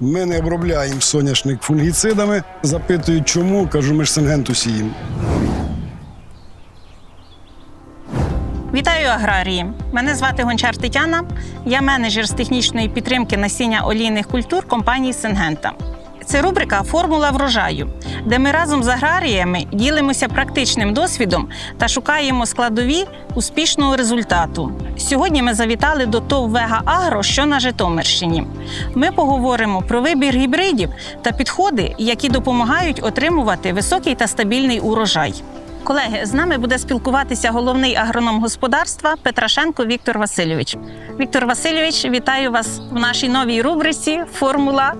Ми не обробляємо соняшник фунгіцидами. Запитують, чому кажу, ми ж сингенту сіємо. Вітаю аграрії! Мене звати Гончар Тетяна. Я менеджер з технічної підтримки насіння олійних культур компанії Сингента. Це рубрика Формула врожаю, де ми разом з аграріями ділимося практичним досвідом та шукаємо складові успішного результату. Сьогодні ми завітали до ТОВ Вега Агро, що на Житомирщині. Ми поговоримо про вибір гібридів та підходи, які допомагають отримувати високий та стабільний урожай. Колеги, з нами буде спілкуватися головний агроном господарства Петрашенко Віктор Васильович. Віктор Васильович, вітаю вас в нашій новій рубриці Формула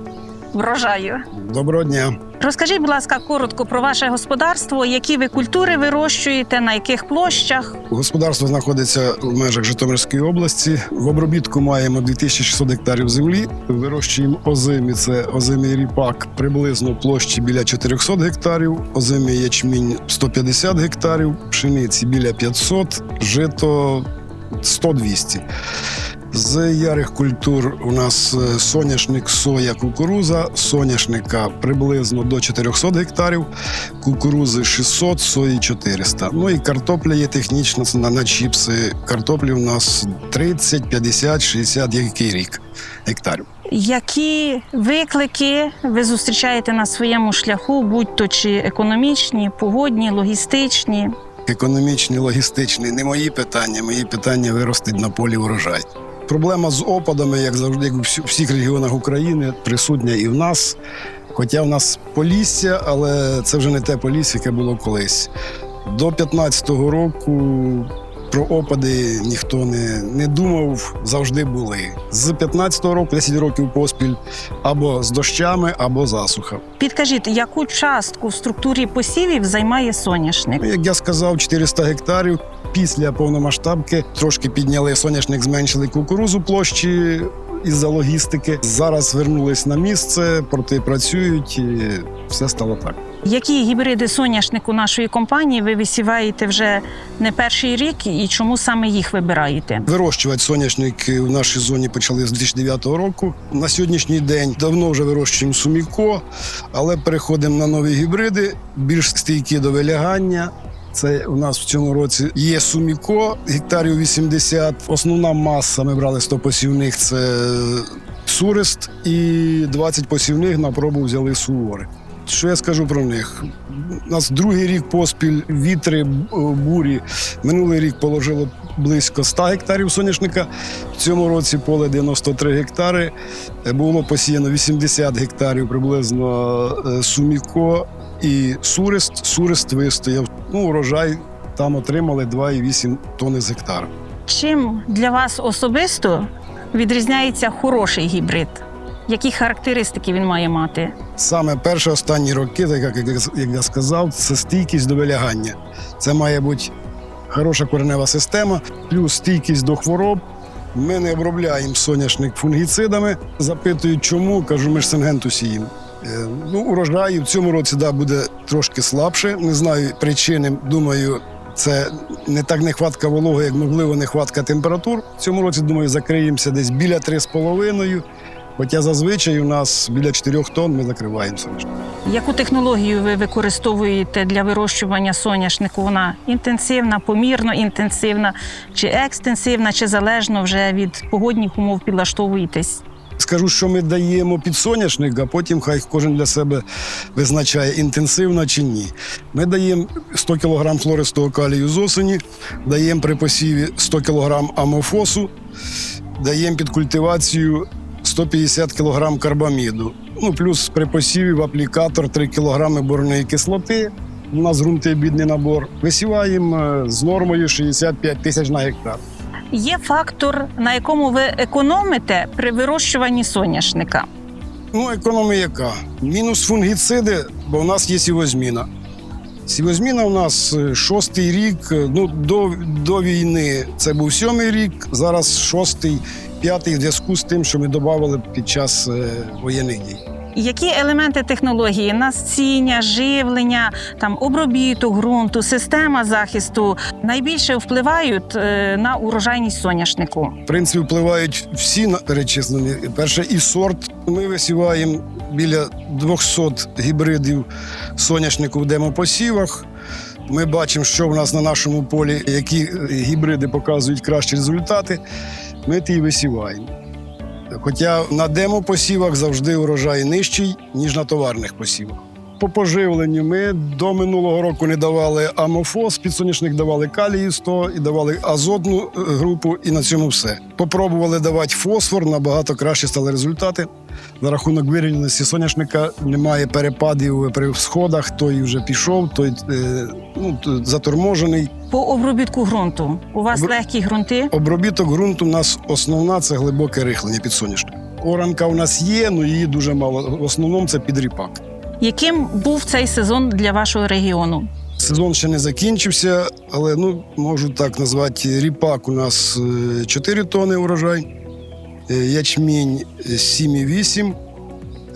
врожаю. Доброго дня. Розкажіть, будь ласка, коротко про ваше господарство, які ви культури вирощуєте, на яких площах. Господарство знаходиться в межах Житомирської області. В обробітку маємо 2600 гектарів землі. Вирощуємо озимі. Це озимий ріпак приблизно площі біля 400 гектарів, озимий ячмінь 150 гектарів, пшениці біля 500, жито 100-200. З ярих культур у нас е, соняшник, соя, кукуруза. Соняшника приблизно до 400 гектарів, кукурузи 600, сої 400. Ну і картопля є технічна це на, на чіпси. Картоплі у нас 30, 50, 60, який рік гектарів. Які виклики ви зустрічаєте на своєму шляху, будь то чи економічні, погодні, логістичні? Економічні, логістичні не мої питання. Мої питання виростить на полі урожай. Проблема з опадами, як завжди, як у всіх регіонах України, присутня і в нас. Хоча в нас полісся, але це вже не те полісся, яке було колись. До 15-го року про опади ніхто не, не думав, завжди були. З 15-го року, 10 років поспіль, або з дощами, або засуха. Підкажіть, яку частку в структурі посівів займає соняшник? Ну, Як я сказав, 400 гектарів. Після повномасштабки трошки підняли соняшник, зменшили кукурузу площі із-за логістики. Зараз вернулись на місце, порти працюють, і все стало так. Які гібриди соняшнику нашої компанії ви висіваєте вже не перший рік, і чому саме їх вибираєте? Вирощувати соняшник в нашій зоні почали з 2009 року. На сьогоднішній день давно вже вирощуємо суміко, але переходимо на нові гібриди, більш стійкі до вилягання. Це у нас в цьому році є суміко, гектарів 80. Основна маса ми брали 100 посівних. Це сурист і 20 посівних на пробу взяли сувори. Що я скажу про них? У нас другий рік поспіль вітри, бурі. Минулий рік положило близько 100 гектарів соняшника. В цьому році поле 93 гектари. Е, Було посіяно 80 гектарів приблизно е, суміко і сурист. Сурист вистояв. Ну, урожай там отримали 2,8 тонни з гектара. Чим для вас особисто відрізняється хороший гібрид? Які характеристики він має мати? Саме перші останні роки, так як, я сказав, це стійкість до вилягання. Це має бути хороша коренева система, плюс стійкість до хвороб. Ми не обробляємо соняшник фунгіцидами. Запитують, чому кажу, ми ж сингенту сіємо. Е, Ну, урожай в цьому році да, буде трошки слабше. Не знаю причини. Думаю, це не так нехватка вологи, як можливо нехватка температур. В цьому році, думаю, закриємося десь біля 3,5. Хоча зазвичай у нас біля 4 тонн ми закриваємо соняшник. Яку технологію ви використовуєте для вирощування соняшнику? Вона інтенсивна, помірно інтенсивна, чи екстенсивна, чи залежно вже від погодних умов підлаштовуєтесь? Скажу, що ми даємо під соняшник, а потім хай кожен для себе визначає, інтенсивно чи ні. Ми даємо 100 кг хлористого калію з осені, даємо при посіві 100 кг амофосу, даємо під культивацію 150 кг карбаміду. Ну, плюс при посіві в аплікатор 3 кг борної кислоти. У нас ґрунти бідний набор. Висіваємо е, з нормою 65 тисяч на гектар. Є фактор, на якому ви економите при вирощуванні соняшника. Ну, економія яка? Мінус фунгіциди, бо в нас є сівозміна. Сівозміна у нас е, шостий рік. е, Ну, до, до війни це був сьомий рік, зараз шостий, п'ятий в зв'язку з тим, що ми додавали під час е, воєнних дій. Які елементи технології насіння, живлення, там обробіток ґрунту, система захисту найбільше впливають на урожайність соняшнику? В принципі, впливають всі на перечислені. Перше, і сорт. Ми висіваємо біля 200 гібридів соняшнику в демопосівах. Ми бачимо, що в нас на нашому полі, які е, гібриди показують кращі результати. Ми ті висіваємо. Хоча на демопосівах завжди урожай нижчий, ніж на товарних посівах. По поживленню ми до минулого року не давали амофос, під соняшник давали калію 100 і давали азотну е, групу, і на цьому все. Попробували давати фосфор, набагато краще стали результати. За рахунок вирівняності соняшника немає перепадів при сходах, той вже пішов, той е, ну, заторможений. По обробітку ґрунту у вас Обр- легкі ґрунти. Обробіток ґрунту у нас основна це глибоке рихлення під соняшник. Оранка у нас є, але її дуже мало. В основному це під ріпак. Яким був цей сезон для вашого регіону? Сезон ще не закінчився, але ну можу так назвати. Ріпак у нас е, 4 тони урожай, е, ячмінь е, 7,8,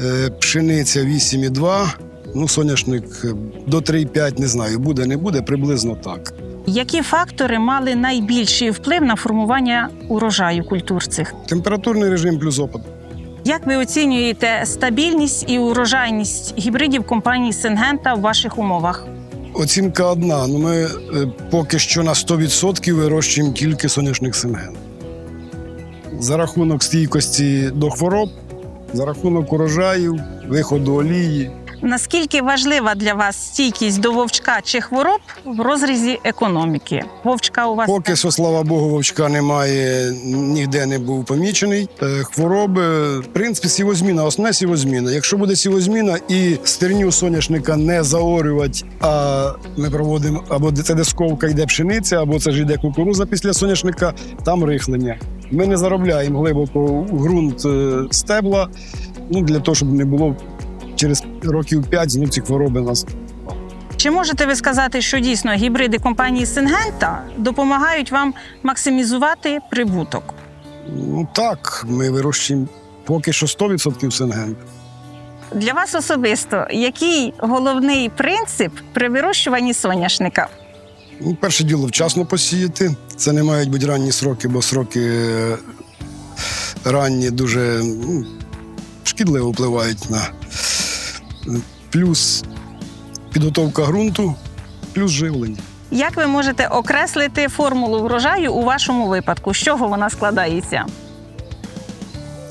е, пшениця 8,2, ну соняшник е, до 3,5, не знаю, буде, не буде, приблизно так. Які фактори мали найбільший вплив на формування урожаю культур цих? Температурний режим плюс опад. Як ви оцінюєте стабільність і урожайність гібридів компанії Сингента в ваших умовах? Оцінка одна. Ну ми е, поки що на 100% вирощуємо тільки соняшник синген. За рахунок стійкості до хвороб, за рахунок урожаїв, виходу олії. Наскільки важлива для вас стійкість до вовчка чи хвороб в розрізі економіки? Вовчка у вас Поки що, слава Богу, вовчка немає, ніде не був помічений. Е, Хвороби, в принципі, сівозміна, основна сівозміна. Якщо буде сівозміна і стерню соняшника не заорювати, а ми проводимо або це дисковка йде пшениця, або це ж йде кукуруза після соняшника, там рихлення. Ми не заробляємо глибоко у ґрунт е, стебла, ну для того, щоб не було через років 5 знов ці хвороби нас чи можете ви сказати, що дійсно гібриди компанії Сингента допомагають вам максимізувати прибуток? Ну так, ми вирощуємо поки що 100% синген. Для вас особисто який головний принцип при вирощуванні соняшника? Ну, перше діло вчасно посіяти. Це не мають бути ранні сроки, бо сроки е, ранні дуже ну, шкідливо впливають на плюс підготовка ґрунту, плюс живлення. Як ви можете окреслити формулу врожаю у вашому випадку? З чого вона складається?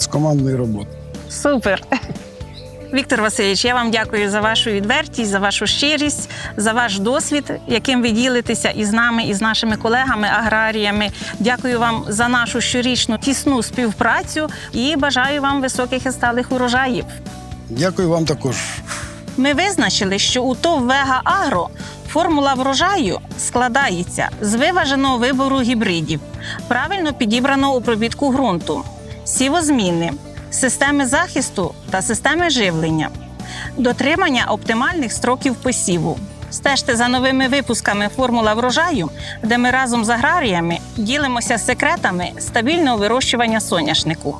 з командної роботи. Супер. Віктор Васильович, я вам дякую за вашу відвертість, за вашу щирість, за ваш досвід, яким ви ділитеся із нами, і з нашими колегами, аграріями. Дякую вам за нашу щорічну тісну співпрацю і бажаю вам високих і сталих урожаїв. Дякую вам також. Ми визначили, що у ТОВ Вега Агро формула врожаю складається з виваженого вибору гібридів, правильно підібраного обробітку ґрунту, сівозміни, системи захисту та системи живлення, дотримання оптимальних строків посіву. Стежте за новими випусками Формула врожаю, де ми разом з аграріями ділимося секретами стабільного вирощування соняшнику.